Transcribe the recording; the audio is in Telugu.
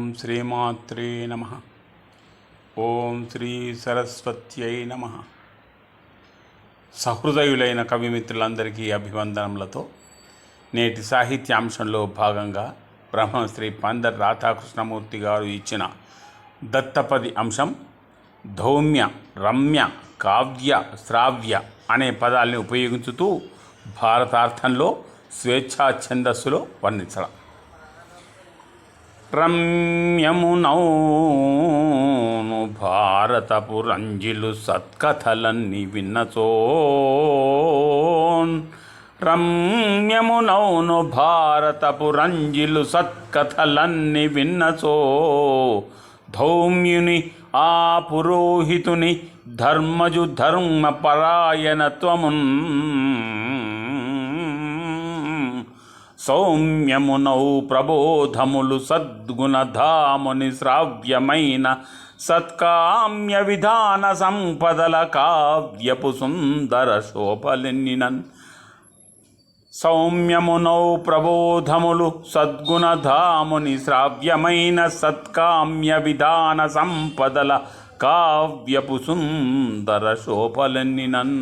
ఓం శ్రీమాత్రే నమ. ఓం శ్రీ సరస్వత్యై నమ. సహృదయులైన కవిమిత్రులందరికీ అభివందనములతో నేటి సాహిత్యాంశంలో భాగంగా బ్రహ్మశ్రీ పందర్ రాధాకృష్ణమూర్తి గారు ఇచ్చిన దత్తపది అంశం ధౌమ్య రమ్య కావ్య శ్రావ్య అనే పదాల్ని ఉపయోగించుతూ భారతార్థంలో స్వేచ్ఛా ఛందస్సులో వర్ణించడం. రమ్యమునౌను భారతపు రంజిలు సత్కథలన్నీ విన్నచోన్. రమ్యమునౌను భారతపు రంజిలు సత్కథలన్నీ విన్నచో. ధౌమ్యుని ఆ పురోహితుని ధర్మజు ధర్మపరాయణత్వమున్. సౌమ్యమునౌ ప్రబోధములు సద్గుణధాముని శ్రావ్యమైన సత్కామ్య విధాన సంపదల కావ్యపు సుందర శోభలెన్నినన్ సౌమ్యమునౌ ప్రబోధములు సద్గుణధాముని శ్రావ్యమైన సత్కామ్య విధాన సంపదల కావ్యపు సుందర శోభలెన్నినన్